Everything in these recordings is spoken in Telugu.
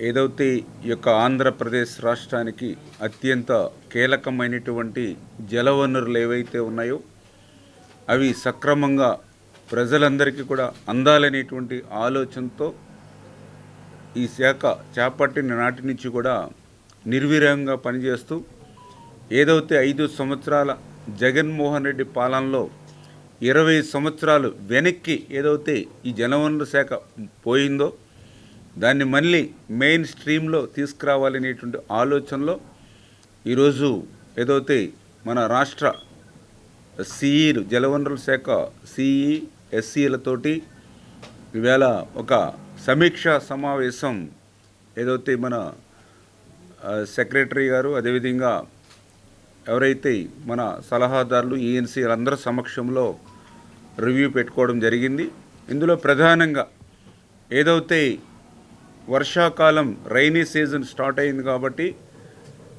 ఏదైతే ఈ యొక్క ఆంధ్రప్రదేశ్ రాష్ట్రానికి అత్యంత కీలకమైనటువంటి జలవనరులు ఏవైతే ఉన్నాయో అవి సక్రమంగా ప్రజలందరికీ కూడా అందాలనేటువంటి ఆలోచనతో ఈ శాఖ చేపట్టిన నాటి నుంచి కూడా నిర్విరామంగా పనిచేస్తూ ఏదైతే ఐదు సంవత్సరాల జగన్మోహన్ రెడ్డి పాలనలో ఇరవై సంవత్సరాలు వెనక్కి ఏదైతే ఈ జలవనరుల శాఖ పోయిందో దాన్ని మళ్ళీ మెయిన్ స్ట్రీమ్లో తీసుకురావాలనేటువంటి ఆలోచనలో ఈరోజు ఏదైతే మన రాష్ట్ర సిఈలు జలవనరుల శాఖ సిఈ ఎస్సీలతోటి ఈవేళ ఒక సమీక్షా సమావేశం ఏదైతే మన సెక్రటరీ గారు అదేవిధంగా ఎవరైతే మన సలహాదారులు ఈఎన్సీలందరి సమక్షంలో రివ్యూ పెట్టుకోవడం జరిగింది. ఇందులో ప్రధానంగా ఏదైతే వర్షాకాలం రైనీ సీజన్ స్టార్ట్ అయింది కాబట్టి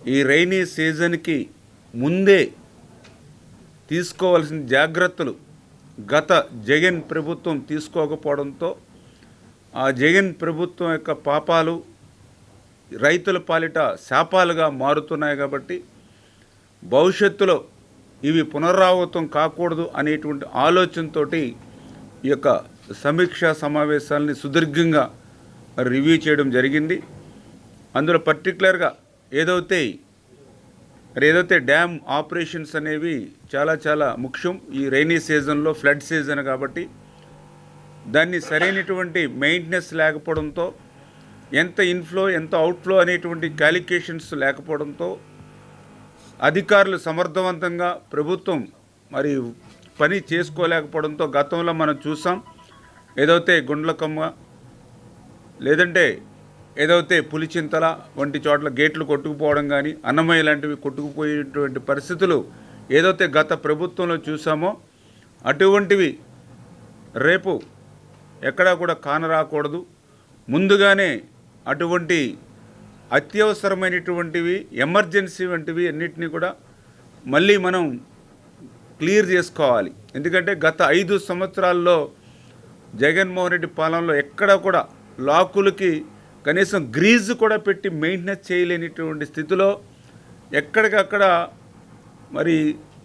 ఈ రైనీ సీజన్కి ముందే తీసుకోవాల్సిన జాగ్రత్తలు గత జగన్ ప్రభుత్వం తీసుకోకపోవడంతో ఆ జగన్ ప్రభుత్వం యొక్క పాపాలు రైతుల పాలిట శాపాలుగా మారుతున్నాయి కాబట్టి భవిష్యత్తులో ఇవి పునరావృతం కాకూడదు అనేటువంటి ఆలోచనతోటి ఈ యొక్క సమీక్షా సమావేశాలని సుదీర్ఘంగా రివ్యూ చేయడం జరిగింది. అందులో పర్టికులర్గా ఏదైతే మరి ఏదైతే డ్యామ్ ఆపరేషన్స్ అనేవి చాలా చాలా ముఖ్యం ఈ రైనీ సీజన్లో ఫ్లడ్ సీజన్ కాబట్టి దాన్ని సరైనటువంటి మెయింటెనెన్స్ లేకపోవడంతో ఎంత ఇన్ఫ్లో ఎంత అవుట్ఫ్లో అనేటువంటి క్యాలిక్యులేషన్స్ లేకపోవడంతో అధికారులు సమర్థవంతంగా ప్రభుత్వం మరి పని చేసుకోలేకపోవడంతో గతంలో మనం చూసాం. ఏదైతే గుండ్లకమ్మ లేదంటే ఏదైతే పులిచింతల వంటి చోట్ల గేట్లు కొట్టుకుపోవడం కానీ అన్నమయ్య లాంటివి కొట్టుకుపోయేటువంటి పరిస్థితులు ఏదైతే గత ప్రభుత్వంలో చూసామో అటువంటివి రేపు ఎక్కడా కూడా కానరాకూడదు. ముందుగానే అటువంటి అత్యవసరమైనటువంటివి ఎమర్జెన్సీ వంటివి అన్నిటినీ కూడా మళ్ళీ మనం క్లియర్ చేసుకోవాలి. ఎందుకంటే గత ఐదు సంవత్సరాల్లో జగన్మోహన్ రెడ్డి పాలనలో ఎక్కడా కూడా లాకులకి కనీసం గ్రీజ్ కూడా పెట్టి మెయింటెనెన్స్ చేయలేనిటువంటి స్థితిలో ఎక్కడికక్కడ మరి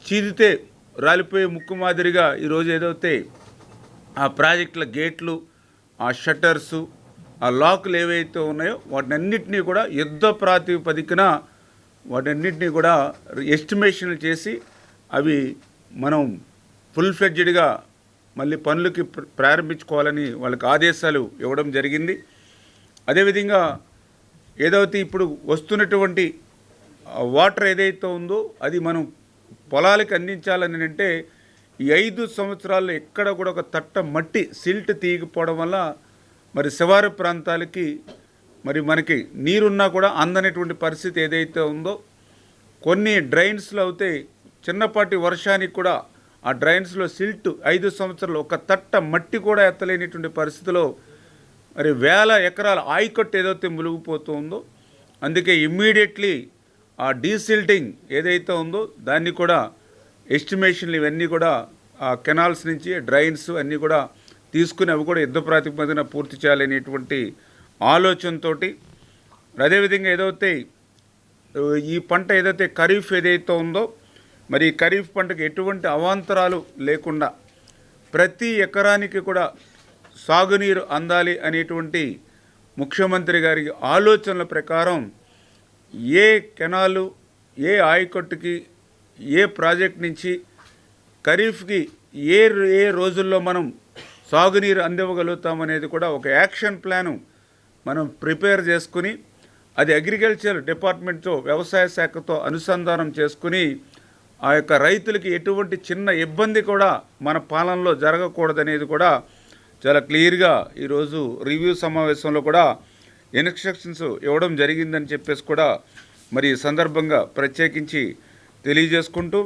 చీదితే రాలిపోయే ముక్కు మాదిరిగా ఈరోజు ఏదైతే ఆ ప్రాజెక్టుల గేట్లు ఆ షట్టర్సు ఆ లాకులు ఏవైతే ఉన్నాయో వాటినన్నింటినీ కూడా యుద్ధ ప్రాతిపదికన వాటన్నింటినీ కూడా ఎస్టిమేషన్లు చేసి అవి మనం ఫుల్ ఫ్లెడ్జెడ్గా మళ్ళీ పనులకి ప్ర- ప్రారంభించుకోవాలని వాళ్ళకి ఆదేశాలు ఇవ్వడం జరిగింది. అదేవిధంగా ఏదైతే ఇప్పుడు వస్తున్నటువంటి వాటర్ ఏదైతే ఉందో అది మనం పొలాలకి అందించాలని అంటే ఈ ఐదు సంవత్సరాల్లో ఎక్కడ కూడా ఒక తట్ట మట్టి సిల్ట్ తీయకపోవడం వల్ల మరి శివారు ప్రాంతాలకి మరి మనకి నీరున్నా కూడా అందనటువంటి పరిస్థితి ఏదైతే ఉందో కొన్ని డ్రైన్స్లో అయితే చిన్నపాటి వర్షానికి కూడా ఆ డ్రైన్స్లో సిల్ట్ ఐదు సంవత్సరాలు ఒక తట్ట మట్టి కూడా ఎత్తలేనిటువంటి పరిస్థితిలో మరి వేల ఎకరాల ఆయకట్టు ఏదైతే మునిగిపోతూ ఉందో అందుకే ఇమ్మీడియట్లీ ఆ డీసిల్టింగ్ ఏదైతే ఉందో దాన్ని కూడా ఎస్టిమేషన్లు ఇవన్నీ కూడా ఆ కెనాల్స్ నుంచి డ్రైన్స్ అన్నీ కూడా తీసుకుని అవి కూడా యుద్ధ ప్రాతిపదికన పూర్తి చేయాలనేటువంటి ఆలోచనతోటి అదేవిధంగా ఏదైతే ఈ పంట ఏదైతే ఖరీఫ్ ఏదైతే ఉందో మరి ఖరీఫ్ పంటకు ఎటువంటి అవాంతరాలు లేకుండా ప్రతి ఎకరానికి కూడా సాగునీరు అందాలి అనేటువంటి ముఖ్యమంత్రి గారి ఆలోచనల ప్రకారం ఏ కెనాలు ఏ ఆయకట్టుకి ఏ ప్రాజెక్ట్ నుంచి ఖరీఫ్కి ఏ ఏ రోజుల్లో మనం సాగునీరు అందివ్వగలుగుతాం అనేది కూడా ఒక యాక్షన్ ప్లాను మనం ప్రిపేర్ చేసుకుని అది అగ్రికల్చర్ డిపార్ట్మెంట్తో వ్యవసాయ శాఖతో అనుసంధానం చేసుకుని ఆ యొక్క రైతులకి ఎటువంటి చిన్న ఇబ్బంది కూడా మన పాలనలో జరగకూడదనేది కూడా చాలా క్లియర్గా ఈరోజు రివ్యూ సమావేశంలో కూడా ఇన్స్ట్రక్షన్స్ ఇవ్వడం జరిగిందని చెప్పేసి కూడా మరి ఈ సందర్భంగా ప్రత్యేకించి తెలియజేసుకుంటూ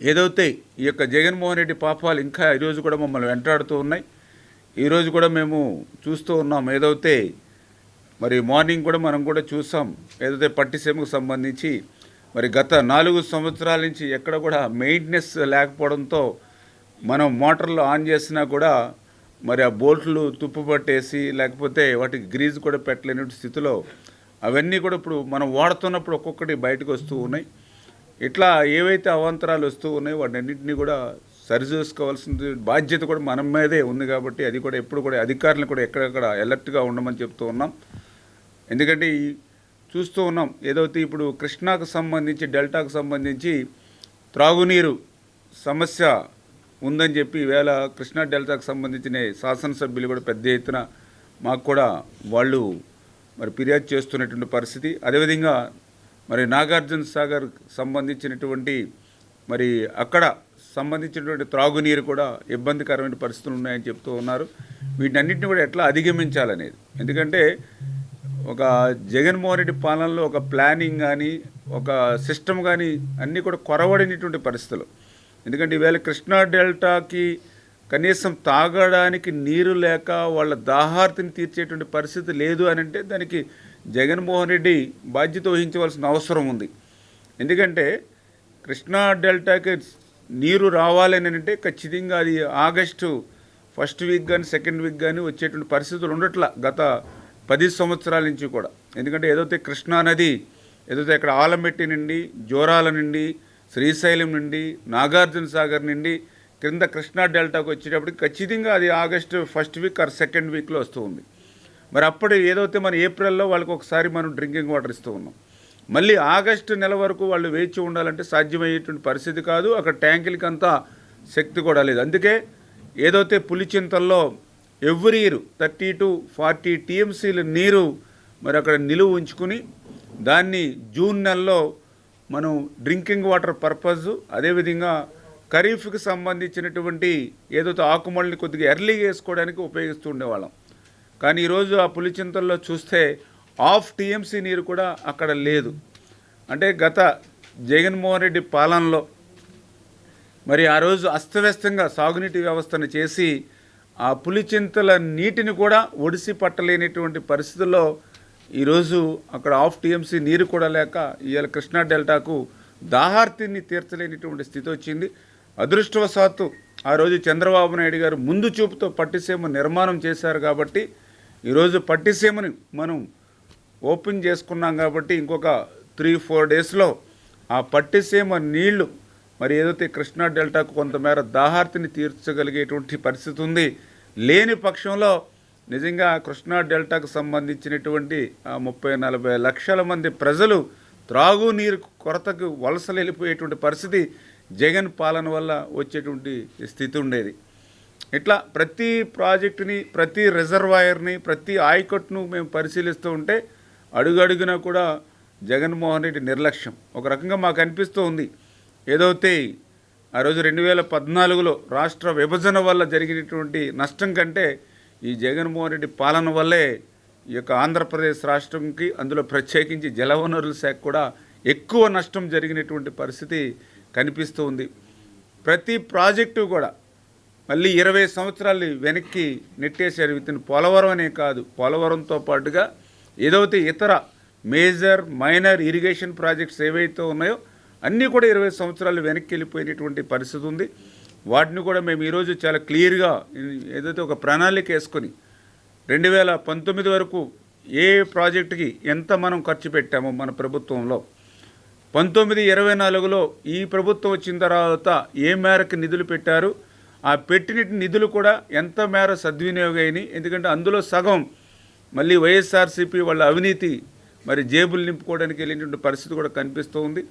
ఏదైతే ఈ యొక్క జగన్మోహన్ రెడ్డి పాపాలు ఇంకా ఈరోజు కూడా మమ్మల్ని వెంటాడుతూ ఉన్నాయి ఈరోజు కూడా మేము చూస్తూ ఉన్నాం ఏదైతే మరి మార్నింగ్ కూడా మనం కూడా చూసాం ఏదైతే పట్టిసీమకు సంబంధించి మరి గత నాలుగు సంవత్సరాల నుంచి ఎక్కడ కూడా మెయింటెనెన్స్ లేకపోవడంతో మనం మోటార్లు ఆన్ చేసినా కూడా మరి ఆ బోల్ట్లు తుప్పు పట్టేసి లేకపోతే వాటికి గ్రీజ్ కూడా పెట్టలేని స్థితిలో అవన్నీ కూడా ఇప్పుడు మనం వాడుతున్నప్పుడు ఒక్కొక్కటి బయటకు వస్తూ ఉన్నాయి. ఇట్లా ఏవైతే అవాంతరాలు వస్తూ ఉన్నాయో వాటన్నింటినీ కూడా సరిచూసుకోవాల్సిన బాధ్యత కూడా మన మీదే ఉంది కాబట్టి అది కూడా ఎప్పుడు కూడా అధికారులను కూడా ఎక్కడెక్కడ అలర్ట్గా ఉండమని చెప్తూ ఉన్నాం. ఎందుకంటే ఈ చూస్తూ ఉన్నాం. ఏదైతే ఇప్పుడు కృష్ణాకు సంబంధించి డెల్టాకు సంబంధించి త్రాగునీరు సమస్య ఉందని చెప్పి ఈవేళ కృష్ణా డెల్టాకు సంబంధించిన శాసనసభ్యులు కూడా పెద్ద ఎత్తున మాకు కూడా వాళ్ళు మరి ఫిర్యాదు చేస్తున్నటువంటి పరిస్థితి. అదేవిధంగా మరి నాగార్జున సాగర్ సంబంధించినటువంటి మరి అక్కడ సంబంధించినటువంటి త్రాగునీరు కూడా ఇబ్బందికరమైన పరిస్థితులు ఉన్నాయని చెప్తూ ఉన్నారు. వీటన్నిటిని కూడా ఎట్లా అధిగమించాలనేది. ఎందుకంటే ఒక జగన్మోహన్ రెడ్డి పాలనలో ఒక ప్లానింగ్ కానీ ఒక సిస్టమ్ కానీ అన్నీ కూడా కొరవడినటువంటి పరిస్థితులు. ఎందుకంటే ఈవేళ కృష్ణా డెల్టాకి కనీసం తాగడానికి నీరు లేక వాళ్ళ దాహార్తిని తీర్చేటువంటి పరిస్థితి లేదు అని అంటే దానికి జగన్మోహన్ రెడ్డి బాధ్యత వహించవలసిన అవసరం ఉంది. ఎందుకంటే కృష్ణా డెల్టాకి నీరు రావాలని అంటే ఖచ్చితంగా అది ఆగస్టు ఫస్ట్ వీక్ కానీ సెకండ్ వీక్ కానీ వచ్చేటువంటి పరిస్థితులు ఉండట్ల గత పది సంవత్సరాల నుంచి కూడా. ఎందుకంటే ఏదైతే కృష్ణా నది ఏదైతే ఇక్కడ ఆలమెట్టి నుండి జోరాల నుండి శ్రీశైలం నుండి నాగార్జున సాగర్ నుండి క్రింద కృష్ణా డెల్టాకు వచ్చేటప్పటికి ఖచ్చితంగా అది August first week or second వీక్లో వస్తూ ఉంది. మరి అప్పుడు ఏదైతే మన ఏప్రిల్లో వాళ్ళకి ఒకసారి మనం డ్రింకింగ్ వాటర్ ఇస్తూ ఉన్నాం. మళ్ళీ ఆగస్టు నెల వరకు వాళ్ళు వేచి ఉండాలంటే సాధ్యమయ్యేటువంటి పరిస్థితి కాదు. అక్కడ ట్యాంకులకి అంతా శక్తి కూడా లేదు. అందుకే ఏదైతే పులిచింతల్లో every year thirty to forty టీఎంసీల నీరు మరి అక్కడ నిలువ ఉంచుకుని దాన్ని జూన్ నెలలో మనం డ్రింకింగ్ వాటర్ పర్పస్ అదేవిధంగా ఖరీఫ్కి సంబంధించినటువంటి ఏదైతే ఆకుమల్ని కొద్దిగా ఎర్లీగా వేసుకోవడానికి ఉపయోగిస్తూ ఉండేవాళ్ళం. కానీ ఈరోజు ఆ పులిచింతల్లో చూస్తే హాఫ్ టీఎంసీ నీరు కూడా అక్కడ లేదు. అంటే గత జగన్మోహన్ రెడ్డి పాలనలో మరి ఆ రోజు అస్తవ్యస్తంగా సాగునీటి వ్యవస్థను చేసి ఆ పులిచింతల నీటిని కూడా ఒడిసి పట్టలేనటువంటి పరిస్థితుల్లో ఈరోజు అక్కడ ఆఫ్ టీఎంసీ నీరు కూడా లేక ఇవాళ కృష్ణా డెల్టాకు దాహార్తిని తీర్చలేనిటువంటి స్థితి వచ్చింది. అదృష్టవశాత్తు ఆ రోజు చంద్రబాబు నాయుడు గారు ముందు చూపుతో పట్టిసీమ నిర్మాణం చేశారు కాబట్టి ఈరోజు పట్టిసీమని మనం ఓపెన్ చేసుకున్నాం కాబట్టి ఇంకొక త్రీ ఫోర్ డేస్లో ఆ పట్టిసీమ నీళ్ళు మరి ఏదైతే కృష్ణా డెల్టాకు కొంతమేర దాహార్తిని తీర్చగలిగేటువంటి పరిస్థితి ఉంది లేని పక్షంలో నిజంగా కృష్ణా డెల్టాకు సంబంధించినటువంటి ముప్పై నలభై లక్షల మంది ప్రజలు త్రాగునీరు కొరతకు వలసలు వెళ్ళిపోయేటువంటి పరిస్థితి జగన్ పాలన వల్ల వచ్చేటువంటి స్థితి ఉండేది. ఇట్లా ప్రతి ప్రాజెక్టుని ప్రతి రిజర్వాయర్ని ప్రతి ఆయకట్టును మేము పరిశీలిస్తూ ఉంటే అడుగడుగునా కూడా జగన్మోహన్ రెడ్డి నిర్లక్ష్యం. ఒక రకంగా మాకు అనిపిస్తూ ఉంది. ఏదైతే ఆ రోజు రెండు వేల పద్నాలుగులో రాష్ట్ర విభజన వల్ల జరిగినటువంటి నష్టం కంటే ఈ జగన్మోహన్ రెడ్డి పాలన వల్లే ఈ యొక్క ఆంధ్రప్రదేశ్ రాష్ట్రంకి అందులో ప్రత్యేకించి జలవనరుల శాఖ కూడా ఎక్కువ నష్టం జరిగినటువంటి పరిస్థితి కనిపిస్తూ ఉంది. ప్రతి ప్రాజెక్టు కూడా మళ్ళీ ఇరవై సంవత్సరాలు వెనక్కి నెట్టేశారు. విత్ పోలవరం అనే కాదు పోలవరంతో పాటుగా ఏదైతే ఇతర మేజర్ మైనర్ ఇరిగేషన్ ప్రాజెక్ట్స్ ఏవైతే ఉన్నాయో అన్నీ కూడా ఇరవై సంవత్సరాలు వెనక్కి వెళ్ళిపోయినటువంటి పరిస్థితి ఉంది. వాటిని కూడా మేము ఈరోజు చాలా క్లియర్గా ఏదైతే ఒక ప్రణాళిక వేసుకొని రెండు వేల పంతొమ్మిది వరకు ఏ ప్రాజెక్టుకి ఎంత మనం ఖర్చు పెట్టామో మన ప్రభుత్వంలో పంతొమ్మిది ఇరవై నాలుగులో ఈ ప్రభుత్వం వచ్చిన తర్వాత ఏ మేరకు నిధులు పెట్టారు ఆ పెట్టిన నిధులు కూడా ఎంత మేర సద్వినియోగం అయినాయి. ఎందుకంటే అందులో సగం మళ్ళీ వైఎస్ఆర్సీపీ వాళ్ళ అవినీతి మరి జేబులు నింపుకోవడానికి వెళ్ళినటువంటి పరిస్థితి కూడా కనిపిస్తూ ఉంది.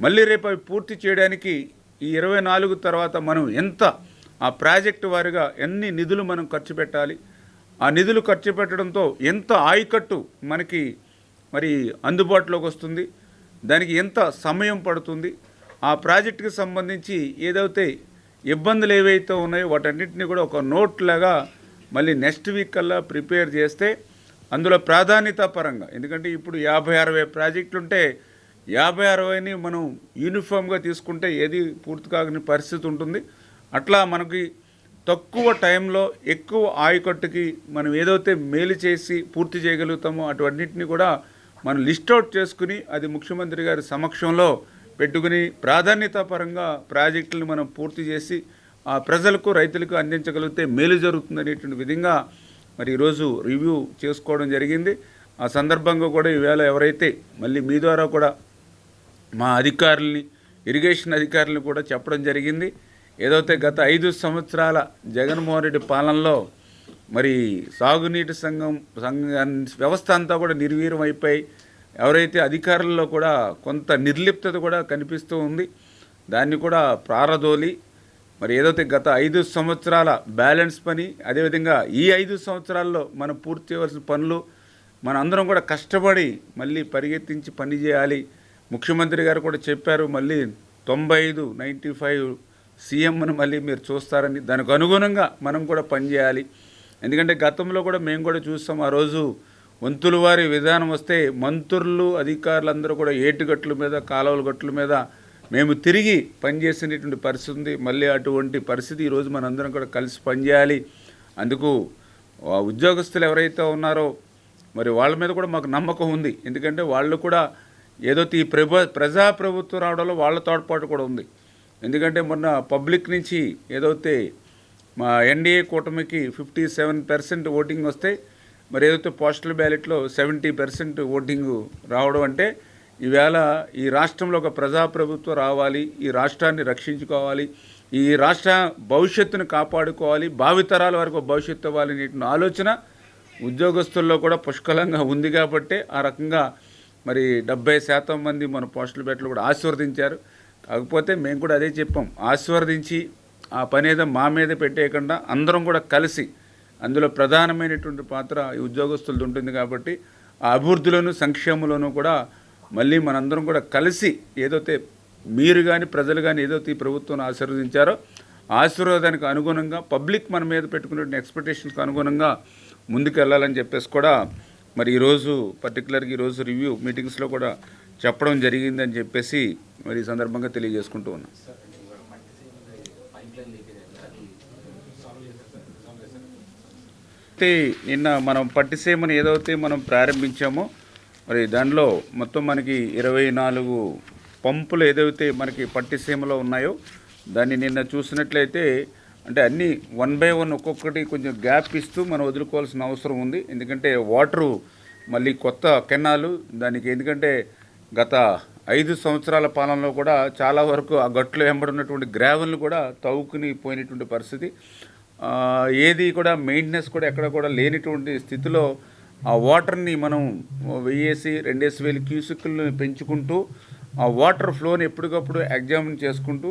మళ్ళీ రేపు అవి పూర్తి చేయడానికి ఈ ఇరవై నాలుగు తర్వాత మనం ఎంత ఆ ప్రాజెక్టు వారిగా ఎన్ని నిధులు మనం ఖర్చు పెట్టాలి ఆ నిధులు ఖర్చు పెట్టడంతో ఎంత ఆయకట్టు మనకి మరి అందుబాటులోకి వస్తుంది దానికి ఎంత సమయం పడుతుంది ఆ ప్రాజెక్టుకి సంబంధించి ఏదైతే ఇబ్బందులు ఏవైతే ఉన్నాయో వాటన్నిటిని కూడా ఒక నోట్ లాగా మళ్ళీ నెక్స్ట్ వీక్ కల్లా ప్రిపేర్ చేస్తే అందులో ప్రాధాన్యత పరంగా ఎందుకంటే ఇప్పుడు యాభై అరవై ప్రాజెక్టులు ఉంటే యాభై అరవైని మనం యూనిఫామ్గా తీసుకుంటే ఏది పూర్తి కాగని పరిస్థితి ఉంటుంది. అట్లా మనకి తక్కువ టైంలో ఎక్కువ ఆయకట్టుకి మనం ఏదైతే మేలు చేసి పూర్తి చేయగలుగుతామో అటువన్నిటిని కూడా మనం లిస్ట్ అవుట్ చేసుకుని అది ముఖ్యమంత్రి గారి సమక్షంలో పెట్టుకుని ప్రాధాన్యత పరంగా ప్రాజెక్టులను మనం పూర్తి చేసి ఆ ప్రజలకు రైతులకు అందించగలిగితే మేలు జరుగుతుంది అనేటువంటి విధంగా మరి ఈరోజు రివ్యూ చేసుకోవడం జరిగింది. ఆ సందర్భంగా కూడా ఈవేళ ఎవరైతే మళ్ళీ మీ ద్వారా కూడా మా అధికారుల్ని ఇరిగేషన్ అధికారులను కూడా చెప్పడం జరిగింది. ఏదైతే గత ఐదు సంవత్సరాల జగన్మోహన్ రెడ్డి పాలనలో మరి సాగునీటి సంఘం సంఘం వ్యవస్థ అంతా కూడా నిర్వీర్యం అయిపోయి ఎవరైతే అధికారుల్లో కూడా కొంత నిర్లిప్తత కూడా కనిపిస్తూ ఉంది దాన్ని కూడా ప్రారదోలి మరి ఏదైతే గత ఐదు సంవత్సరాల బ్యాలెన్స్ పని అదేవిధంగా ఈ ఐదు సంవత్సరాల్లో మనం పూర్తి చేయవలసిన పనులు మన అందరం కూడా కష్టపడి మళ్ళీ పరిగెత్తించి పని చేయాలి ముఖ్యమంత్రి గారు కూడా చెప్పారు మళ్ళీ తొంభై ఐదు నైంటీ ఫైవ్ సీఎంను మళ్ళీ మీరు చూస్తారని. దానికి అనుగుణంగా మనం కూడా పనిచేయాలి. ఎందుకంటే గతంలో కూడా మేము కూడా చూస్తాం ఆ రోజు వంతుల వారి విధానం వస్తే మంత్రులు అధికారులందరూ కూడా ఏటుగట్ల మీద కాలువల గట్ల మీద మేము తిరిగి పనిచేసినటువంటి పరిస్థితి ఉంది. మళ్ళీ అటువంటి పరిస్థితి ఈరోజు మనందరం కూడా కలిసి పనిచేయాలి. అందుకు ఆ ఉద్యోగస్తులు ఎవరైతే ఉన్నారో మరి వాళ్ళ మీద కూడా మాకు నమ్మకం ఉంది. ఎందుకంటే వాళ్ళు కూడా ఏదో ఈ ప్రభ ప్రజాప్రభుత్వం రావడంలో వాళ్ళ తోడ్పాటు కూడా ఉంది. ఎందుకంటే మొన్న పబ్లిక్ నుంచి ఏదైతే మా ఎన్డీఏ కూటమికి ఫిఫ్టీ సెవెన్ పర్సెంట్ ఓటింగ్ వస్తే మరి ఏదైతే పోస్టల్ బ్యాలెట్లో సెవెంటీ పర్సెంట్ ఓటింగ్ రావడం అంటే ఈవేళ ఈ రాష్ట్రంలో ఒక ప్రజాప్రభుత్వం రావాలి ఈ రాష్ట్రాన్ని రక్షించుకోవాలి ఈ రాష్ట్ర భవిష్యత్తును కాపాడుకోవాలి భావితరాల వరకు భవిష్యత్తు ఇవ్వాలనే ఆలోచన ఉద్యోగస్తుల్లో కూడా పుష్కలంగా ఉంది కాబట్టే ఆ రకంగా మరి డెబ్బై శాతం మంది మన పోస్టల్ బ్యాట్లు కూడా ఆశీర్వదించారు. కాకపోతే మేము కూడా అదే చెప్పాం. ఆశీర్వదించి ఆ పని ఏదో మా మీద పెట్టేయకుండా అందరం కూడా కలిసి అందులో ప్రధానమైనటువంటి పాత్ర ఈ ఉద్యోగస్తులది ఉంటుంది కాబట్టి ఆ అభివృద్ధిలోను సంక్షేమంలోనూ కూడా మళ్ళీ మనందరం కూడా కలిసి ఏదైతే మీరు కానీ ప్రజలు కానీ ఏదైతే ఈ ప్రభుత్వం ఆశీర్వదించారో ఆశీర్వాదానికి అనుగుణంగా పబ్లిక్ మన మీద పెట్టుకున్న ఎక్స్పెక్టేషన్స్కి అనుగుణంగా ముందుకు వెళ్ళాలని చెప్పేసి కూడా మరి ఈరోజు పర్టికులర్గా ఈరోజు రివ్యూ మీటింగ్స్లో కూడా చెప్పడం జరిగిందని చెప్పేసి మరి ఈ సందర్భంగా తెలియజేసుకుంటూ ఉన్నాం. అయితే నిన్న మనం పట్టిసీమని ఏదైతే మనం ప్రారంభించామో మరి దానిలో మొత్తం మనకి ఇరవై నాలుగు పంపులు ఏదైతే మనకి పట్టిసీమలో ఉన్నాయో దాన్ని నిన్న చూసినట్లయితే అంటే అన్నీ వన్ బై వన్ ఒక్కొక్కటి కొంచెం గ్యాప్ ఇస్తూ మనం వదులుకోవాల్సిన అవసరం ఉంది. ఎందుకంటే వాటరు మళ్ళీ కొత్త కెనాలు దానికి ఎందుకంటే గత ఐదు సంవత్సరాల పాలనలో కూడా చాలా వరకు ఆ గట్లు వెంబడున్నటువంటి గ్రావెల్ని కూడా తవ్వుకుని పోయినటువంటి పరిస్థితి. ఏది కూడా మెయింటెనెన్స్ కూడా ఎక్కడ కూడా లేనిటువంటి స్థితిలో ఆ వాటర్ని మనం వెయ్యేసి రెండేసి వేలు క్యూసిక్లను పెంచుకుంటూ ఆ వాటర్ ఫ్లోని ఎప్పటికప్పుడు ఎగ్జామిన్ చేసుకుంటూ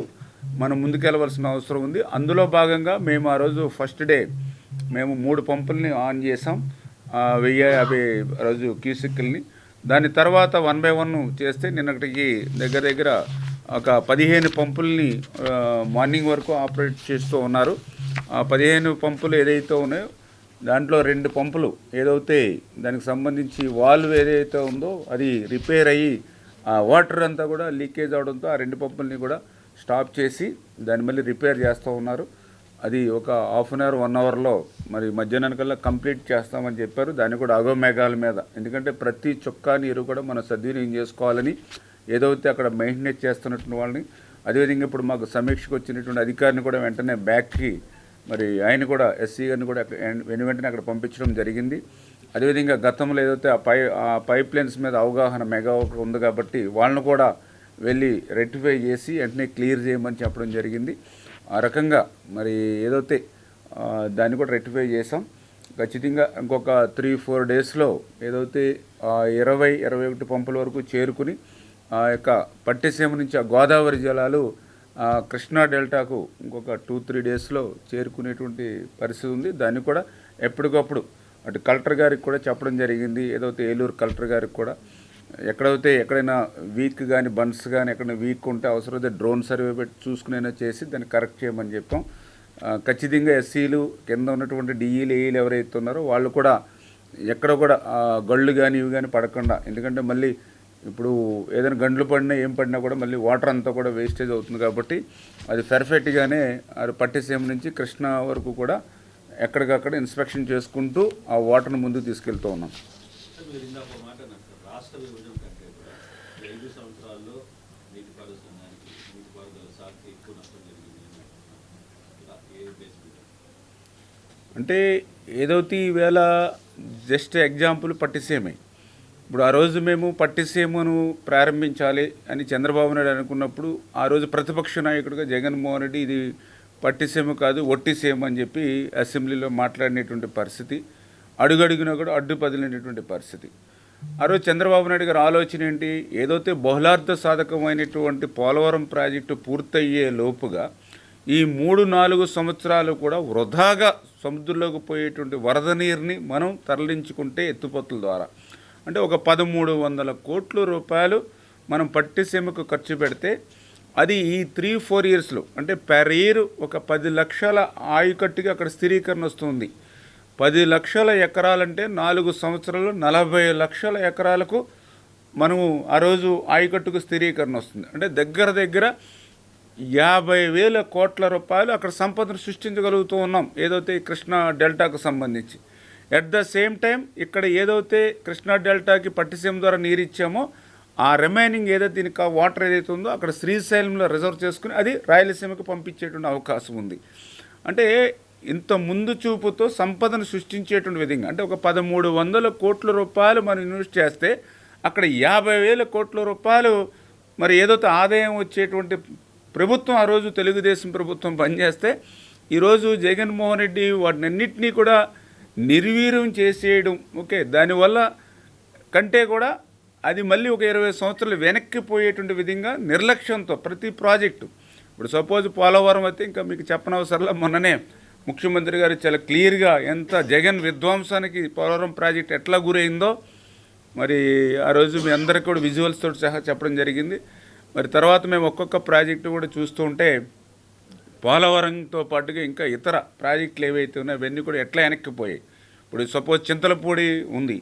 మనం ముందుకెళ్ళవలసిన అవసరం ఉంది. అందులో భాగంగా మేము ఆ రోజు ఫస్ట్ డే మేము మూడు పంపుల్ని ఆన్ చేసాం. వెయ్యి యాభై రోజు క్యూసిక్ల్ని దాని తర్వాత వన్ బై వన్ చేస్తే నిన్నటికి దగ్గర దగ్గర ఒక పదిహేను పంపుల్ని మార్నింగ్ వరకు ఆపరేట్ చేస్తూ ఉన్నారు. ఆ పదిహేను పంపులు ఏదైతే ఉన్నాయో దాంట్లో రెండు పంపులు ఏదైతే దానికి సంబంధించి వాల్వ్ ఏదైతే ఉందో అది రిపేర్ అయ్యి ఆ వాటర్ అంతా కూడా లీకేజ్ అవడంతో ఆ రెండు పంపుల్ని కూడా స్టాప్ చేసి దాన్ని మళ్ళీ రిపేర్ చేస్తూ ఉన్నారు. అది ఒక హాఫ్ అన్ అవర్ వన్ అవర్లో మరి మధ్యాహ్నానికల్లా కంప్లీట్ చేస్తామని చెప్పారు. దాన్ని కూడా అగోమేఘాల మీద. ఎందుకంటే ప్రతి చొక్కా నీరు కూడా మనం సద్వినియోగం చేసుకోవాలని ఏదైతే అక్కడ మెయింటెనెన్స్ చేస్తున్నటువంటి వాళ్ళని. అదేవిధంగా ఇప్పుడు మాకు సమీక్షకు వచ్చినటువంటి అధికారిని కూడా వెంటనే బ్యాక్కి మరి ఆయన కూడా ఎస్సీ గారిని కూడా వెను వెంటనే అక్కడ పంపించడం జరిగింది. అదేవిధంగా గతంలో ఏదైతే ఆ పై ఆ పైప్ లైన్స్ మీద అవగాహన మెగా ఉంది కాబట్టి వాళ్ళను కూడా వెళ్ళి రెక్టిఫై చేసి వెంటనే క్లియర్ చేయమని చెప్పడం జరిగింది. ఆ రకంగా మరి ఏదైతే దాన్ని కూడా రెక్టిఫై చేసాం ఖచ్చితంగా ఇంకొక త్రీ ఫోర్ డేస్లో ఏదైతే ఇరవై ఇరవై ఒకటి పంపుల వరకు చేరుకుని ఆ యొక్క పట్టిసీమ నుంచి ఆ గోదావరి జలాలు కృష్ణా డెల్టాకు ఇంకొక టూ త్రీ డేస్లో చేరుకునేటువంటి పరిస్థితి ఉంది. దాన్ని కూడా ఎప్పటికప్పుడు అటు కలెక్టర్ గారికి కూడా చెప్పడం జరిగింది. ఏదైతే ఏలూరు కలెక్టర్ గారికి కూడా ఎక్కడైతే ఎక్కడైనా వీక్ కానీ బన్స్ కానీ ఎక్కడైనా వీక్ ఉంటే అవసరమైతే డ్రోన్ సర్వే పెట్టి చూసుకునైనా చేసి దాన్ని కరెక్ట్ చేయమని చెప్పాం. ఖచ్చితంగా ఎస్సీలు కింద ఉన్నటువంటి డిఈలు ఏఈలు ఎవరైతే ఉన్నారో వాళ్ళు కూడా ఎక్కడ కూడా గళ్ళు కానీ ఇవి కానీ పడకుండా ఎందుకంటే మళ్ళీ ఇప్పుడు ఏదైనా గండ్లు పడినా ఏం పడినా కూడా మళ్ళీ వాటర్ అంతా కూడా వేస్టేజ్ అవుతుంది కాబట్టి అది పెర్ఫెక్ట్గానే అది పట్టిసీమ నుంచి కృష్ణా వరకు కూడా ఎక్కడికక్కడ ఇన్స్పెక్షన్ చేసుకుంటూ ఆ వాటర్ని ముందుకు తీసుకెళ్తూ ఉన్నాం. కంటే కూడా ఐదు సంవత్సరాల్లో నీటిపారుదల సంఘానికి నీటిపారుదల ఎక్కువ నష్టం జరిగింది అంటే ఏదైతే ఈవేళ జస్ట్ ఎగ్జాంపుల్ పట్టిసీమే. ఇప్పుడు ఆ రోజు మేము పట్టిసీమను ప్రారంభించాలి అని చంద్రబాబు నాయుడు అనుకున్నప్పుడు ఆ రోజు ప్రతిపక్ష నాయకుడిగా జగన్మోహన్ రెడ్డి ఇది పట్టిసీమ కాదు ఒట్టిసీమ అని చెప్పి అసెంబ్లీలో మాట్లాడినటువంటి పరిస్థితి అడుగడుగునా కూడా అడ్డు పదిలినటువంటి పరిస్థితి. ఆ రోజు చంద్రబాబు నాయుడు గారి ఆలోచన ఏంటి? ఏదైతే బహుళార్థ సాధకమైనటువంటి పోలవరం ప్రాజెక్టు పూర్తయ్యే లోపుగా ఈ మూడు నాలుగు సంవత్సరాలు కూడా వృధాగా సముద్రంలోకి పోయేటువంటి వరద నీరుని మనం తరలించుకుంటే ఎత్తుపత్తుల ద్వారా. అంటే ఒక పదమూడు వందల కోట్ల రూపాయలు మనం పట్టిసీమకు ఖర్చు పెడితే అది ఈ త్రీ ఫోర్ ఇయర్స్లో అంటే పెర్ ఇయర్ ఒక పది లక్షల ఆయుకట్టుకి అక్కడ స్థిరీకరణ వస్తుంది. పది లక్షల ఎకరాలంటే నాలుగు సంవత్సరాలు నలభై లక్షల ఎకరాలకు మనము ఆ రోజు ఆయకట్టుకు స్థిరీకరణ వస్తుంది. అంటే దగ్గర దగ్గర యాభై వేల కోట్ల రూపాయలు అక్కడ సంపదను సృష్టించగలుగుతూ ఉన్నాం ఏదైతే కృష్ణా డెల్టాకు సంబంధించి. ఎట్ ద సేమ్ టైం ఇక్కడ ఏదైతే కృష్ణా డెల్టాకి పట్టిసీమ ద్వారా నీరు ఇచ్చామో ఆ రిమైనింగ్ ఏదైతే దీనికి ఆ వాటర్ ఏదైతే ఉందో అక్కడ శ్రీశైలంలో రిజర్వ్ చేసుకుని అది రాయలసీమకు పంపించేటువంటి అవకాశం ఉంది. అంటే ఇంత ముందు చూపుతో సంపదను సృష్టించేటువంటి విధంగా. అంటే ఒక పదమూడు వందల కోట్ల రూపాయలు మనం ఇన్వెస్ట్ చేస్తే అక్కడ యాభై వేల కోట్ల రూపాయలు మరి ఏదో ఆదాయం వచ్చేటువంటి ప్రభుత్వం ఆ రోజు తెలుగుదేశం ప్రభుత్వం పనిచేస్తే ఈరోజు జగన్మోహన్ రెడ్డి వాటినన్నింటినీ కూడా నిర్వీర్యం చేసేయడం. ఓకే దానివల్ల కంటే కూడా అది మళ్ళీ ఒక ఇరవై సంవత్సరాలు వెనక్కి పోయేటువంటి విధంగా నిర్లక్ష్యంతో ప్రతి ప్రాజెక్టు. ఇప్పుడు సపోజ్ పోలవరం అయితే ఇంకా మీకు చెప్పనవసరంలో మొన్ననే ముఖ్యమంత్రి గారు చాలా క్లియర్గా ఎంత జగన్ విధ్వంసానికి పోలవరం ప్రాజెక్ట్ ఎట్లా గురైందో మరి ఆ రోజు మీ అందరికీ కూడా విజువల్స్తో సహా చెప్పడం జరిగింది. మరి తర్వాత మేము ఒక్కొక్క ప్రాజెక్టు కూడా చూస్తూ ఉంటే పోలవరంతో పాటుగా ఇంకా ఇతర ప్రాజెక్టులు ఏవైతే ఉన్నాయో అవన్నీ కూడా ఎట్లా వెనక్కిపోయాయి. ఇప్పుడు సపోజ్ చింతలపూడి ఉంది.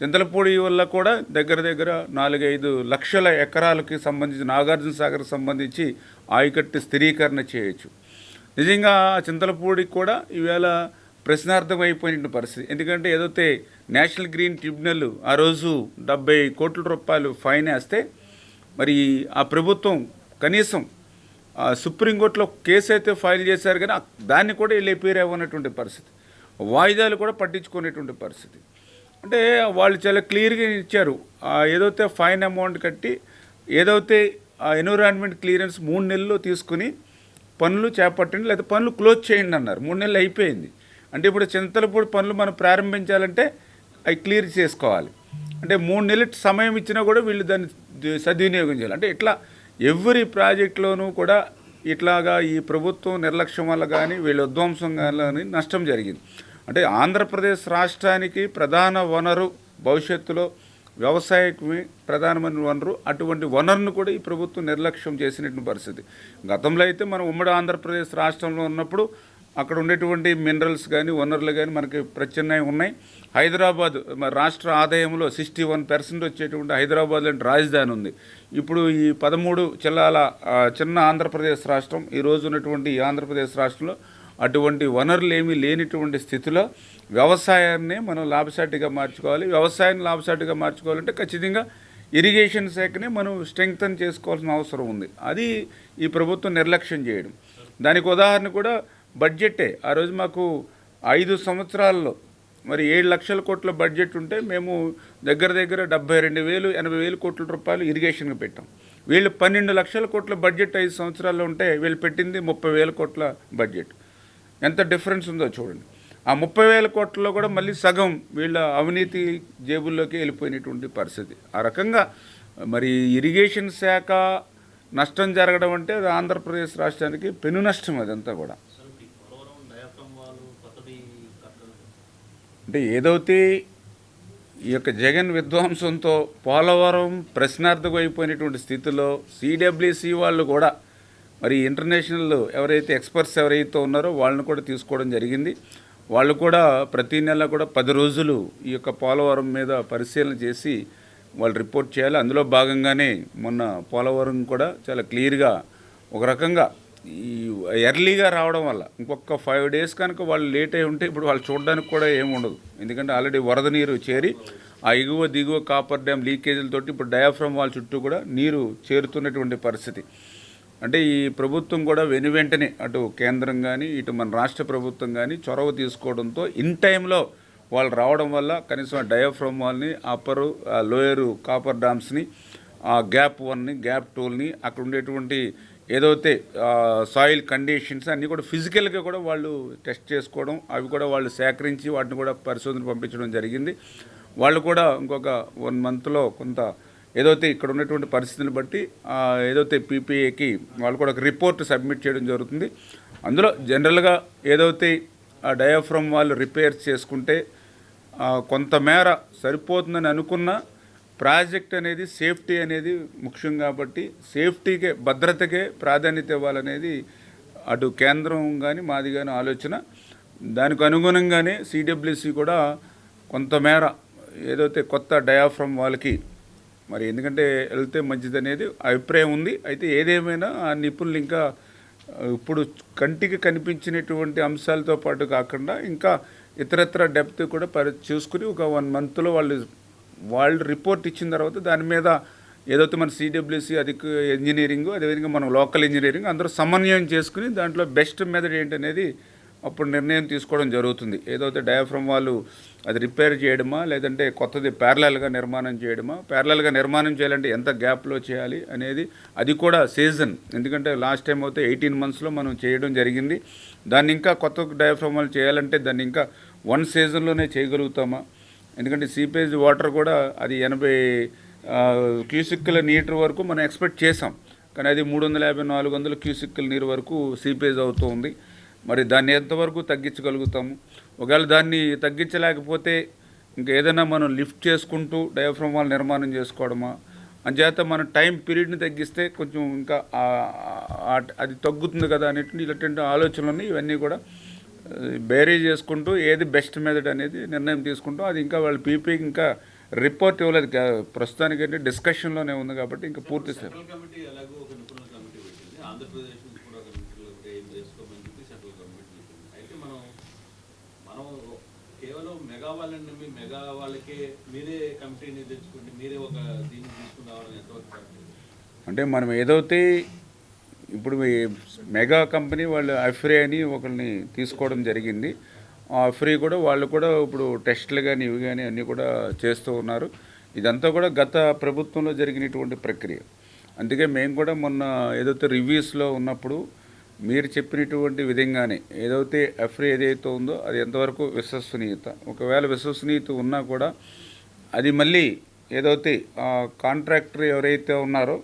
చింతలపూడి వల్ల కూడా దగ్గర దగ్గర నాలుగైదు లక్షల ఎకరాలకి సంబంధించి నాగార్జునసాగర్కి సంబంధించి ఆయకట్టు స్థిరీకరణ చేయొచ్చు. నిజంగా చింతలపూడికి కూడా ఈవేళ ప్రశ్నార్థం అయిపోయిన పరిస్థితి. ఎందుకంటే ఏదైతే నేషనల్ గ్రీన్ ట్రిబ్యునల్ ఆ రోజు డెబ్బై కోట్ల రూపాయలు ఫైన్ వేస్తే మరి ఆ ప్రభుత్వం కనీసం ఆ సుప్రీంకోర్టులో కేసు అయితే ఫైల్ చేశారు కానీ దాన్ని కూడా లేపేరేవన్నటువంటి పరిస్థితి. వాయిదాలు కూడా పట్టించుకునేటువంటి పరిస్థితి. అంటే వాళ్ళు చాలా క్లియర్గా ఇచ్చారు. ఏదైతే ఫైన్ అమౌంట్ కట్టి ఏదైతే ఆ ఎన్విరాన్మెంట్ క్లియరెన్స్ మూడు నెలల్లో తీసుకుని పనులు చేపట్టండి లేదా పనులు క్లోజ్ చేయండి అన్నారు. మూడు నెలలు అయిపోయింది. అంటే ఇప్పుడు చింతలపూడి పనులు మనం ప్రారంభించాలంటే అవి క్లియర్ చేసుకోవాలి. అంటే మూడు నెలల సమయం ఇచ్చినా కూడా వీళ్ళు దాన్ని సద్వినియోగం చేయాలి. అంటే ఇట్లా ఎవరి ప్రాజెక్టులోనూ కూడా ఇట్లాగా ఈ ప్రభుత్వం నిర్లక్ష్యం వల్ల కానీ వీళ్ళ విధ్వంసం కానీ నష్టం జరిగింది. అంటే ఆంధ్రప్రదేశ్ రాష్ట్రానికి ప్రధాన వనరు భవిష్యత్తులో వ్యవసాయమే ప్రధానమైన వనరు అటువంటి వనరును కూడా ఈ ప్రభుత్వం నిర్లక్ష్యం చేసినటువంటి పరిస్థితి. గతంలో అయితే మనం ఉమ్మడి ఆంధ్రప్రదేశ్ రాష్ట్రంలో ఉన్నప్పుడు అక్కడ ఉండేటువంటి మినరల్స్ కానీ వనరులు కానీ మనకి ప్రత్యామ్నాయం ఉన్నాయి. హైదరాబాద్ మన రాష్ట్ర ఆదాయంలో సిక్స్టీ వన్ పర్సెంట్ వచ్చేటువంటి హైదరాబాద్ లాంటి రాజధాని ఉంది. ఇప్పుడు ఈ పదమూడు జిల్లాల చిన్న ఆంధ్రప్రదేశ్ రాష్ట్రం ఈ రోజు ఉన్నటువంటి ఈ ఆంధ్రప్రదేశ్ రాష్ట్రంలో అటువంటి వనరులు ఏమీ లేనిటువంటి స్థితిలో వ్యవసాయాన్ని మనం లాభసాటిగా మార్చుకోవాలి. వ్యవసాయాన్ని లాభసాటిగా మార్చుకోవాలంటే ఖచ్చితంగా ఇరిగేషన్ శాఖని మనం స్ట్రెంగ్తన్ చేసుకోవాల్సిన అవసరం ఉంది. అది ఈ ప్రభుత్వం నిర్లక్ష్యం చేయడం. దానికి ఉదాహరణ కూడా బడ్జెటే. ఆ రోజు మాకు ఐదు సంవత్సరాల్లో మరి ఏడు లక్షల కోట్ల బడ్జెట్ ఉంటే మేము దగ్గర దగ్గర డెబ్బై రెండు వేలు ఎనభై వేలు కోట్ల రూపాయలు ఇరిగేషన్కి పెట్టాం. వీళ్ళు పన్నెండు లక్షల కోట్ల బడ్జెట్ ఐదు సంవత్సరాల్లో ఉంటే వీళ్ళు పెట్టింది ముప్పై వేల కోట్ల బడ్జెట్. ఎంత డిఫరెన్స్ ఉందో చూడండి. ఆ ముప్పై వేల కోట్లలో కూడా మళ్ళీ సగం వీళ్ళ అవినీతి జేబుల్లోకి వెళ్ళిపోయినటువంటి పరిస్థితి. ఆ రకంగా మరి ఇరిగేషన్ శాఖ నష్టం జరగడం అంటే అది ఆంధ్రప్రదేశ్ రాష్ట్రానికి పెను నష్టం అదంతా కూడా. అంటే ఏదైతే ఈ యొక్క జగన్ విధ్వంసంతో పోలవరం ప్రశ్నార్థకం అయిపోయినటువంటి స్థితిలో సిడబ్ల్యూసి వాళ్ళు కూడా మరి ఇంటర్నేషనల్ ఎవరైతే ఎక్స్పర్ట్స్ ఎవరైతే ఉన్నారో వాళ్ళని కూడా తీసుకోవడం జరిగింది. వాళ్ళు కూడా ప్రతి నెల కూడా పది రోజులు ఈ యొక్క పోలవరం మీద పరిశీలన చేసి వాళ్ళు రిపోర్ట్ చేయాలి. అందులో భాగంగానే మొన్న పోలవరం కూడా చాలా క్లియర్గా ఒక రకంగా ఈ ఎర్లీగా రావడం వల్ల ఇంకొక ఫైవ్ డేస్ కనుక వాళ్ళు లేట్ అయి ఉంటే ఇప్పుడు వాళ్ళు చూడడానికి కూడా ఏమి ఉండదు. ఎందుకంటే ఆల్రెడీ వరద నీరు చేరి ఆ ఎగువ దిగువ కాపర్ డ్యామ్ లీకేజీలతోటి ఇప్పుడు డయాఫ్రమ్ వాళ్ళ చుట్టూ కూడా నీరు చేరుతున్నటువంటి పరిస్థితి. అంటే ఈ ప్రభుత్వం కూడా వెను వెంటనే అటు కేంద్రం కానీ ఇటు మన రాష్ట్ర ప్రభుత్వం కానీ చొరవ తీసుకోవడంతో ఇన్ టైంలో వాళ్ళు రావడం వల్ల కనీసం డయాఫ్రమ్ వాల్ని అప్పరు లోయరు కాపర్ డామ్స్ని ఆ గ్యాప్ వన్ని గ్యాప్ టూల్ని అక్కడ ఉండేటువంటి ఏదైతే సాయిల్ కండిషన్స్ అన్నీ కూడా ఫిజికల్గా కూడా వాళ్ళు టెస్ట్ చేసుకోవడం అవి కూడా వాళ్ళు సేకరించి వాటిని కూడా పరిశోధన పంపించడం జరిగింది. వాళ్ళు కూడా ఇంకొక వన్ మంత్లో కొంత ఏదైతే ఇక్కడ ఉన్నటువంటి పరిస్థితిని బట్టి ఏదైతే పీపీఏకి వాళ్ళు కూడా ఒక రిపోర్ట్ సబ్మిట్ చేయడం జరుగుతుంది. అందులో జనరల్గా ఏదైతే ఆ డయాఫ్రమ్ వాళ్ళు రిపేర్ చేసుకుంటే కొంతమేర సరిపోతుందని అనుకున్న ప్రాజెక్ట్ అనేది సేఫ్టీ అనేది ముఖ్యం కాబట్టి సేఫ్టీకే భద్రతకే ప్రాధాన్యత ఇవ్వాలనేది అటు కేంద్రం కానీ మాది కానీ ఆలోచన. దానికి అనుగుణంగానే సిడబ్ల్యూసి కూడా కొంతమేర ఏదైతే కొత్త డయాఫ్రమ్ వాళ్ళకి మరి ఎందుకంటే వెళ్తే మంచిది అనేది అభిప్రాయం ఉంది. అయితే ఏదేమైనా ఆ నిపుణులు ఇంకా ఇప్పుడు కంటికి కనిపించినటువంటి అంశాలతో పాటు కాకుండా ఇంకా ఇతరత్ర డెప్త్ కూడా పరి చూసుకుని ఒక వన్ మంత్లో వాళ్ళు వాళ్ళు రిపోర్ట్ ఇచ్చిన తర్వాత దాని మీద ఏదైతే మన సిడబ్ల్యూసి అధిక ఇంజనీరింగ్ అదేవిధంగా మనం లోకల్ ఇంజనీరింగ్ అందరూ సమన్వయం చేసుకుని దాంట్లో బెస్ట్ మెథడ్ ఏంటనేది అప్పుడు నిర్ణయం తీసుకోవడం జరుగుతుంది. ఏదైతే డయాఫ్రమ్ వాళ్ళు అది రిపేర్ చేయడమా లేదంటే కొత్తది ప్యారలల్గా నిర్మాణం చేయడమా ప్యారలల్గా నిర్మాణం చేయాలంటే ఎంత గ్యాప్లో చేయాలి అనేది అది కూడా సీజన్. ఎందుకంటే లాస్ట్ టైం అయితే ఎయిటీన్ మంత్స్లో మనం చేయడం జరిగింది. దాన్ని ఇంకా కొత్త డయాఫ్రమ్ వాళ్ళు చేయాలంటే దాన్ని ఇంకా వన్ సీజన్లోనే చేయగలుగుతామా? ఎందుకంటే సీపేజ్ వాటర్ కూడా అది ఎనభై క్యూసిక్ల క్యూసిక్కుల నీటర్ వరకు మనం ఎక్స్పెక్ట్ చేసాం కానీ అది మూడు వందల యాభై నాలుగు వందల క్యూసిక్కుల నీరు వరకు సీపేజ్ అవుతుంది మరి దాన్ని ఎంతవరకు తగ్గించగలుగుతాము? ఒకవేళ దాన్ని తగ్గించలేకపోతే ఇంకా ఏదైనా మనం లిఫ్ట్ చేసుకుంటూ డయాఫ్రమ్ వాల్ నిర్మాణం చేసుకోవడమా? అంచేత మనం టైం పీరియడ్ని తగ్గిస్తే కొంచెం ఇంకా అది తగ్గుతుంది కదా అనేటువంటి ఇలాంటి ఆలోచనలు ఉన్నాయి ఇవన్నీ కూడా బేరీ చేసుకుంటూ ఏది బెస్ట్ మెథడ్ అనేది నిర్ణయం తీసుకుంటూ అది ఇంకా వాళ్ళ పీపీకి ఇంకా రిపోర్ట్ ఇవ్వలేదు. ప్రస్తుతానికి ప్రస్తుతానికైతే డిస్కషన్లోనే ఉంది కాబట్టి ఇంకా పూర్తి స్థాయి సెంట్రల్ కమిటీ ఎలాగో ఒక నిపుణుల కమిటీ పెట్టింది ఆంధ్రప్రదేశ్ నుంచి కూడా ఒక నిపుణుల కమిటీ ఏం చేసుకోమని చెప్పి సెంట్రల్ గవర్నమెంట్ చెప్పింది అయితే మనం మనం కేవలం మెగా వాళ్ళని మెగా వాళ్ళకే మీరే కమిటీని తెచ్చుకోండి మీరే ఒక దీన్ని తీసుకుని రావడం ఎంతవరకు అంటే మనం ఏదైతే ఇప్పుడు మీ మెగా కంపెనీ వాళ్ళు అఫ్రీ అని ఒకరిని తీసుకోవడం జరిగింది. ఆ అఫ్రీ కూడా వాళ్ళు కూడా ఇప్పుడు టెస్టులు కానీ ఇవి కానీ అన్నీ కూడా చేస్తూ ఉన్నారు. ఇదంతా కూడా గత ప్రభుత్వంలో జరిగినటువంటి ప్రక్రియ. అందుకే మేము కూడా మొన్న ఏదైతే రివ్యూస్లో ఉన్నప్పుడు మీరు చెప్పినటువంటి విధంగానే ఏదైతే అఫ్రీ ఏదైతే ఉందో అది ఎంతవరకు విశ్వసనీయత? ఒకవేళ విశ్వసనీయత ఉన్నా కూడా అది మళ్ళీ ఏదైతే కాంట్రాక్టర్ ఎవరైతే ఉన్నారో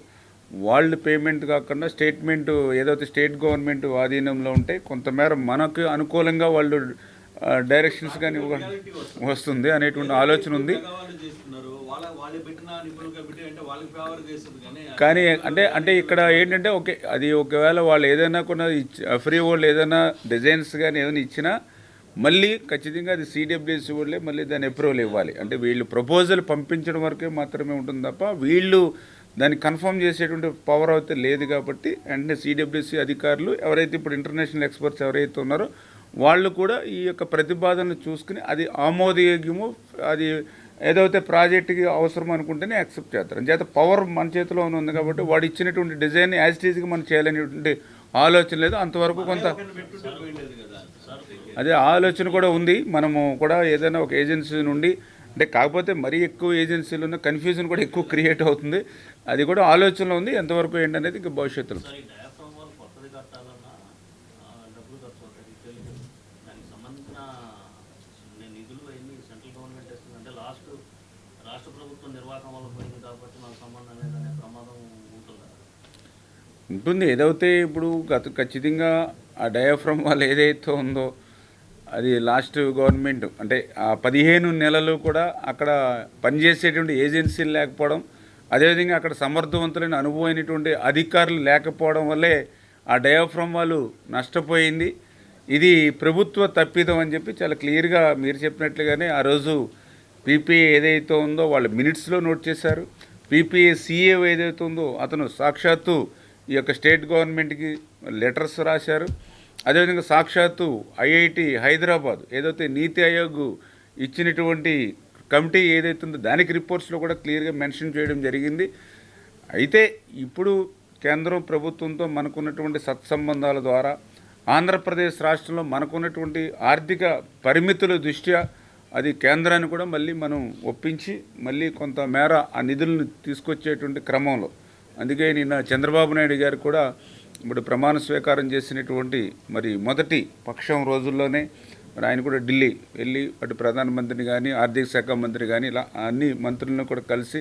వాళ్ళు పేమెంట్ కాకుండా స్టేట్మెంట్ ఏదైతే స్టేట్ గవర్నమెంట్ ఆధీనంలో ఉంటే కొంతమేర మనకు అనుకూలంగా వాళ్ళు డైరెక్షన్స్ కానీ వస్తుంది అనేటువంటి ఆలోచన ఉంది. కానీ అంటే అంటే ఇక్కడ ఏంటంటే ఓకే అది ఒకవేళ వాళ్ళు ఏదైనా కొన్ని ఫ్రీ వాళ్ళు ఏదైనా డిజైన్స్ కానీ ఏదైనా ఇచ్చినా మళ్ళీ ఖచ్చితంగా అది సిడబ్ల్యూసి వాళ్ళే మళ్ళీ దాన్ని అప్రూవల్ ఇవ్వాలి. అంటే వీళ్ళు ప్రపోజల్ పంపించడం వరకే మాత్రమే ఉంటుంది తప్ప వీళ్ళు దాన్ని కన్ఫర్మ్ చేసేటువంటి పవర్ అయితే లేదు కాబట్టి వెంటనే సిడబ్ల్యూసి అధికారులు ఎవరైతే ఇప్పుడు ఇంటర్నేషనల్ ఎక్స్పర్ట్స్ ఎవరైతే ఉన్నారో వాళ్ళు కూడా ఈ యొక్క ప్రతిపాదనను చూసుకుని అది ఆమోదయోగ్యము అది ఏదైతే ప్రాజెక్టుకి అవసరం అనుకుంటేనే యాక్సెప్ట్ చేస్తారు. అంచేత పవర్ మన చేతిలో ఉంది కాబట్టి వాడు ఇచ్చినటువంటి డిజైన్ యాజ్ టీజ్గా మనం చేయాలనేటువంటి ఆలోచన లేదు. అంతవరకు కొంత అదే ఆలోచన కూడా ఉంది. మనము కూడా ఏదైనా ఒక ఏజెన్సీ నుండి అంటే కాకపోతే మరీ ఎక్కువ ఏజెన్సీలు ఉన్న కన్ఫ్యూజన్ కూడా ఎక్కువ క్రియేట్ అవుతుంది. అది కూడా ఆలోచనలో ఉంది. ఎంతవరకు ఏంటనేది ఇంకా భవిష్యత్తులో సార్ ఈ డయాఫ్రామ్ వాల్ కొత్తది కట్టాలన్నా ఆ, డబ్బులు ఖర్చు అవుతాయి తెలుగు దానికి సంబంధించిన ని- నిధులు అన్ని సెంట్రల్ గవర్నమెంట్ ఇస్తుంది అంటే లాస్ట్ రాష్ట్ర ప్రభుత్వం నిర్వాహకం వల్ల పోయింది కాబట్టి మాకు సంబంధం లేదనే ప్రమాదం ఉంటుందా ఉంటుంది. ఏదైతే ఇప్పుడు గత ఖచ్చితంగా ఆ డయాఫ్రమ్ వాళ్ళు ఏదైతే ఉందో అది లాస్ట్ గవర్నమెంట్ అంటే ఆ పదిహేను నెలలు కూడా అక్కడ పనిచేసేటువంటి ఏజెన్సీలు లేకపోవడం అదేవిధంగా అక్కడ సమర్థవంతులైన అనుభవమైనటువంటి అధికారులు లేకపోవడం వల్లే ఆ డయాఫ్రమ్ వాళ్ళు నష్టపోయింది. ఇది ప్రభుత్వ తప్పిదం అని చెప్పి చాలా క్లియర్గా మీరు చెప్పినట్లుగానే ఆ రోజు పీపీఏ ఏదైతే ఉందో వాళ్ళు మినిట్స్లో నోట్ చేశారు. పీపీఏ సీఏ ఏదైతే ఉందో అతను సాక్షాత్తు ఈ యొక్క స్టేట్ గవర్నమెంట్కి లెటర్స్ రాశారు. అదేవిధంగా సాక్షాత్తు ఐఐటి హైదరాబాద్ ఏదైతే నీతి ఆయోగ్ ఇచ్చినటువంటి కమిటీ ఏదైతే ఉందో దానికి రిపోర్ట్స్లో కూడా క్లియర్గా మెన్షన్ చేయడం జరిగింది. అయితే ఇప్పుడు కేంద్రం ప్రభుత్వంతో మనకున్నటువంటి సత్సంబంధాల ద్వారా ఆంధ్రప్రదేశ్ రాష్ట్రంలో మనకున్నటువంటి ఆర్థిక పరిమితుల దృష్ట్యా అది కేంద్రాన్ని కూడా మళ్ళీ మనం ఒప్పించి మళ్ళీ కొంత మేర ఆ నిధులను తీసుకొచ్చేటువంటి క్రమంలో అందుకే నిన్న చంద్రబాబు నాయుడు గారు కూడా ఇప్పుడు ప్రమాణ స్వీకారం చేసినటువంటి మరి మొదటి పక్షం రోజుల్లోనే మరి ఆయన కూడా ఢిల్లీ వెళ్ళి అటు ప్రధానమంత్రిని కానీ ఆర్థిక శాఖ మంత్రి కానీ ఇలా అన్ని మంత్రులను కూడా కలిసి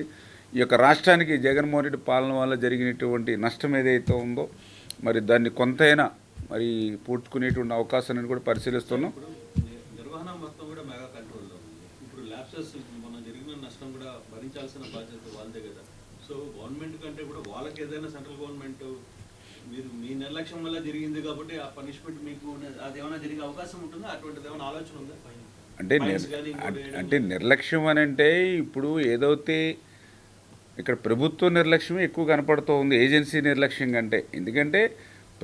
ఈ యొక్క రాష్ట్రానికి జగన్మోహన్ రెడ్డి పాలన వల్ల జరిగినటువంటి నష్టం ఏదైతే ఉందో మరి దాన్ని కొంతైనా మరి పూడ్చుకునేటువంటి అవకాశాన్ని కూడా పరిశీలిస్తున్నాం. కూడా మెగా కంట్రోల్లో ఇప్పుడు నష్టం కూడా భరించాల్సిన బాధ్యత వాళ్ళదే కదా. సో గవర్నమెంట్ కంటే కూడా వాళ్ళకి ఏదైనా సెంట్రల్ గవర్నమెంట్ మీరు మీ నిర్లక్ష్యం వల్ల జరిగింది కాబట్టి ఆ పనిష్మెంట్ మీకు అది ఏమైనా జరిగే అవకాశం ఉంటుందా? అటువంటిది ఏమైనా ఆలోచన ఉందా? అంటే అంటే నిర్లక్ష్యం అని అంటే ఇప్పుడు ఏదైతే ఇక్కడ ప్రభుత్వ నిర్లక్ష్యం ఎక్కువ కనపడుతూ ఉంది ఏజెన్సీ నిర్లక్ష్యం కంటే. ఎందుకంటే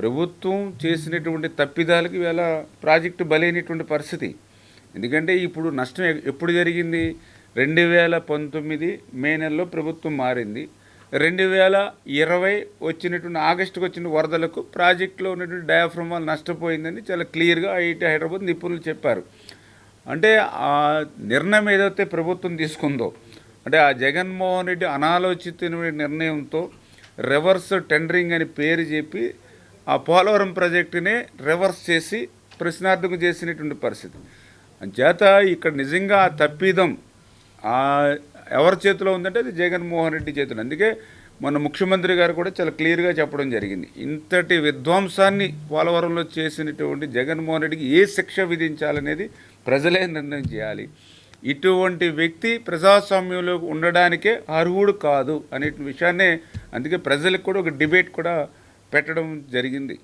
ప్రభుత్వం చేసినటువంటి తప్పిదాలకు ఇవాళ ప్రాజెక్టు బలైనటువంటి పరిస్థితి. ఎందుకంటే ఇప్పుడు నష్టం ఎప్పుడు జరిగింది? రెండు వేల పంతొమ్మిది మే నెలలో ప్రభుత్వం మారింది. రెండు వేల ఇరవై వచ్చినటువంటి ఆగస్టుకు వచ్చిన వరదలకు ప్రాజెక్టులో ఉన్నటువంటి డయాఫ్రమ్ వల్ల నష్టపోయిందని చాలా క్లియర్గా ఐఐటి హైదరాబాద్ నిపుణులు చెప్పారు. అంటే ఆ నిర్ణయం ఏదైతే ప్రభుత్వం తీసుకుందో అంటే ఆ జగన్మోహన్ రెడ్డి అనాలోచితమైన నిర్ణయంతో రివర్స్ టెండరింగ్ అని పేరు చెప్పి ఆ పోలవరం ప్రాజెక్టునే రివర్స్ చేసి ప్రశ్నార్థకం చేసినటువంటి పరిస్థితి. అంచేత ఇక్కడ నిజంగా ఆ తప్పిదం ఎవరి చేతిలో ఉందంటే అది జగన్మోహన్ రెడ్డి చేతిలో. అందుకే మన ముఖ్యమంత్రి గారు కూడా చాలా క్లియర్గా చెప్పడం జరిగింది. ఇంతటి విధ్వంసాన్ని పోలవరంలో చేసినటువంటి జగన్మోహన్ రెడ్డికి ఏ శిక్ష విధించాలనేది ప్రజలే నిర్ణయం చేయాలి. ఇటువంటి వ్యక్తి ప్రజాస్వామ్యంలో ఉండడానికే అర్హుడు కాదు అనే విషయాన్నే అందుకే ప్రజలకు కూడా ఒక డిబేట్ కూడా పెట్టడం జరిగింది.